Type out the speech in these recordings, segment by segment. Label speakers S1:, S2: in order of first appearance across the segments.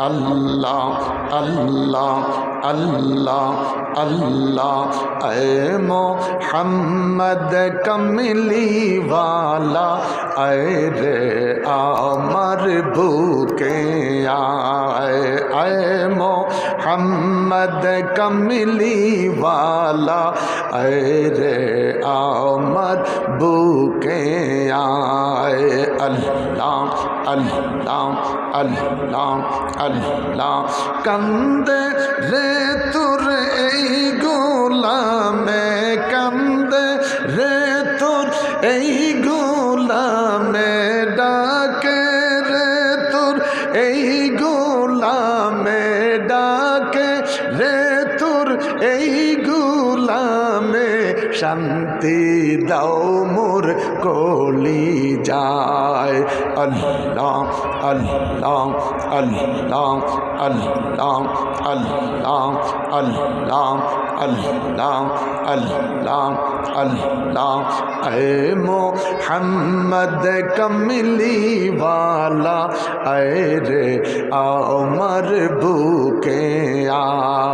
S1: আল্লাহ আল্লাহ আল্লাহ আল্লাহ। এ মোহাম্মদ কমলি वाला আয় রে আমার বুকে আয় আয় احمد کملی والا، اے آمد، بھوکے آئے، اللہ اللہ اللہ اللہ کند رے تر گ এই গোলামে শান্তি দাও মোর কলি যায়। আল্লাহ আল্লাহ আল্লাহ আল্লাহ আল্লাহ আল্লাহ আল্লাহ আল্লাহ আল্লাহ। এ মোহাম্মদ কমলি वाला আয় রে আমার বুকে আয়।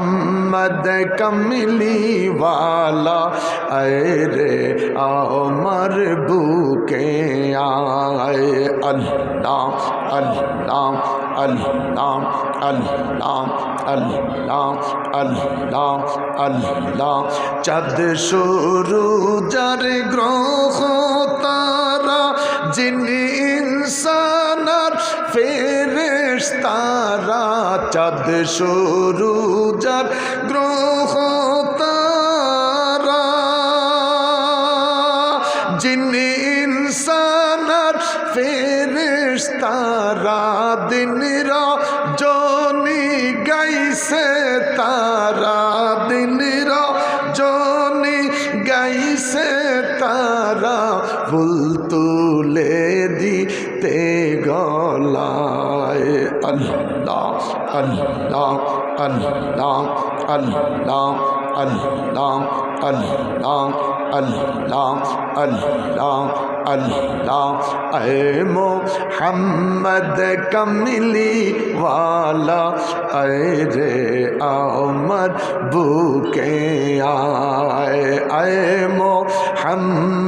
S1: محمد کملی والا، اے رے آؤ مربو کے آئے۔ اللہ اللہ اللہ اللہ اللہ اللہ اللہ۔ چد شروع جر گروہ تارا، جن انسان پھر ফেরেশ তারা চাঁদ শুরু যার গ্রহ তারা। যিনি ইনসানার ফেরেশ তারা দিন জনি গাইছে তারা। দিন জনি ফুল তুলে দিতে গলায়, আল্লাহ আল্লাহ আল্লাহ আল্লাহ আল্লাহ আল্লাহ আল্লাহ আল্লাহ আল্লাহ। এ মোহাম্মদ কমলি वाला এ রে আমার বুকে আয়। এ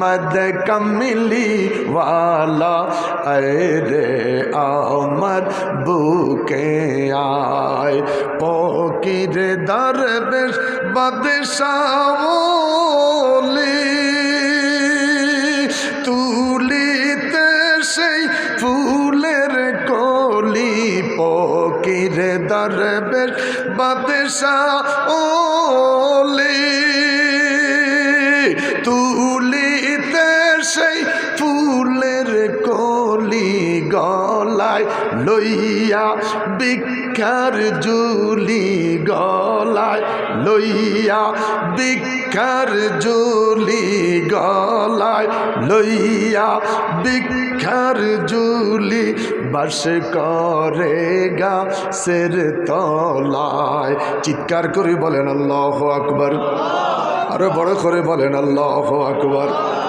S1: احمد کملی والا، اے رے آمد بوکے آئے۔ پوکر دربش بدشاولی تولی تیسے پھولر کولی۔ پوکر دربش بدشاولی গলায় লইয়া বিক্ষার জুলি গলায়, লইয়া বিক্ষার জুলি গলায়, লইয়া বিক্ষার জুলি বাস করে গাছের তলায়। চিৎকার করে বলেন আল্লাহ আকবর। আরও বড় করে বলেন আল্লাহ আকবর।